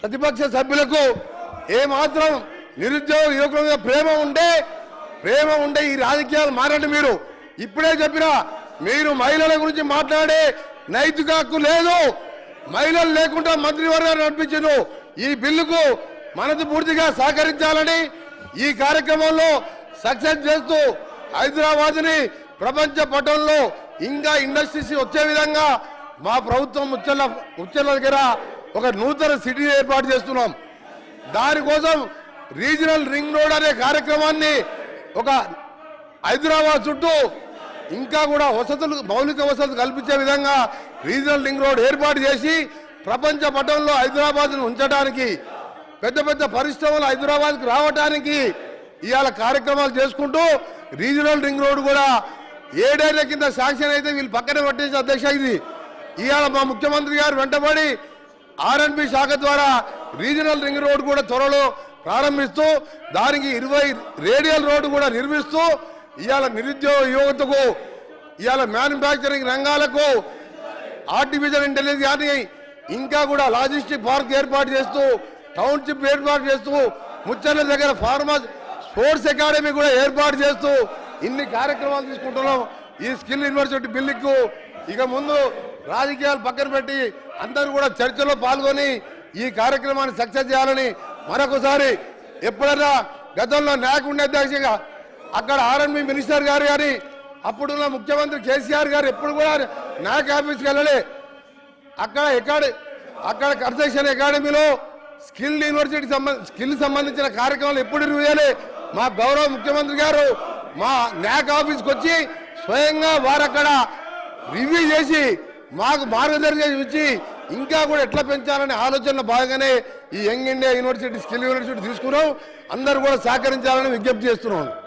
ప్రతిపక్ష సభ్యులకు ఏమాత్రం నిరుద్యోగ యువకుల మీద ప్రేమ ఉంటే ప్రేమ ఉంటే ఈ రాజకీయాలు మారండి మీరు. ఇప్పుడే చెప్పినా మీరు మహిళల గురించి మాట్లాడే నైతిక హక్కు లేదు. మహిళలు లేకుండా మంత్రివర్గాన్ని నడిపించను. ఈ బిల్లుకు మనసు పూర్తిగా సహకరించాలని ఈ కార్యక్రమంలో సక్సెస్ చేస్తూ హైదరాబాద్ని ప్రపంచ పటంలో ఇంకా ఇండస్ట్రీస్ వచ్చే విధంగా మా ప్రభుత్వం ఉచ్చల ఉచ్చల దగ్గర ఒక నూతన సిటీ ఏర్పాటు చేస్తున్నాం. దానికోసం రీజనల్ రింగ్ రోడ్ అనే కార్యక్రమాన్ని ఒక హైదరాబాద్ చుట్టూ ఇంకా కూడా వసతులు మౌలిక వసతులు కల్పించే విధంగా రీజనల్ రింగ్ రోడ్ ఏర్పాటు చేసి ప్రపంచ పటంలో హైదరాబాద్ను ఉంచడానికి పెద్ద పెద్ద పరిశ్రమలు హైదరాబాద్కి రావడానికి ఇవాళ కార్యక్రమాలు చేసుకుంటూ రీజనల్ రింగ్ రోడ్ కూడా ఏడేళ్ళ కింద శాంక్షన్ అయితే వీళ్ళు పక్కన పట్టేసి అధ్యక్ష ఇది. ఇవాళ మా ముఖ్యమంత్రి గారు వెంటబడి ఆర్ఎన్బి శాఖ ద్వారా రీజనల్ రింగ్ రోడ్ కూడా త్వరలో ప్రారంభిస్తూ దానికి ఇరవై రేడియల్ రోడ్డు కూడా నిర్మిస్తూ ఇవాళ నిరుద్యోగ యువతకు ఇవాళ మ్యానుఫ్యాక్చరింగ్ రంగాలకు ఆర్టిఫిషియల్ ఇంటెలిజెన్స్ కానీ ఇంకా కూడా లాజిస్టిక్ పార్క్ ఏర్పాటు చేస్తూ టౌన్షిప్ ఏర్పాటు చేస్తూ ముచ్చర్ల దగ్గర ఫార్మా స్పోర్ట్స్ అకాడమీ కూడా ఏర్పాటు చేస్తూ ఇన్ని కార్యక్రమాలు తీసుకుంటున్నాం. ఈ స్కిల్ యూనివర్సిటీ బిల్లుకు ఇక ముందు రాజకీయాలు పక్కన పెట్టి అందరూ కూడా చర్చలో పాల్గొని ఈ కార్యక్రమాన్ని సక్సెస్ చేయాలని మరొకసారి ఎప్పుడైనా గతంలో నాకు ఉండే అధ్యక్షంగా అక్కడ ఆర్ఎన్బి మినిస్టర్ గారు కానీ అప్పుడున్న ముఖ్యమంత్రి కేసీఆర్ గారు ఎప్పుడు కూడా నాక్ ఆఫీస్కి వెళ్ళలే. అక్కడ ఎక్కడ అక్కడ కన్స్ట్రక్షన్ అకాడమీలో స్కిల్ యూనివర్సిటీ సంబంధ స్కిల్ సంబంధించిన కార్యక్రమాలు ఎప్పుడు చేయాలి. మా గౌరవ ముఖ్యమంత్రి గారు మా న్యాక్ ఆఫీస్కి వచ్చి స్వయంగా వారు అక్కడ రివ్యూ చేసి మాకు మార్గదర్శనం ఇచ్చి ఇంకా కూడా ఎట్లా పెంచాలనే ఆలోచనలో భాగంగానే ఈ young India university skill university తీసుకున్నాం. అందరూ కూడా సహకరించాలని విజ్ఞప్తి చేస్తున్నాం.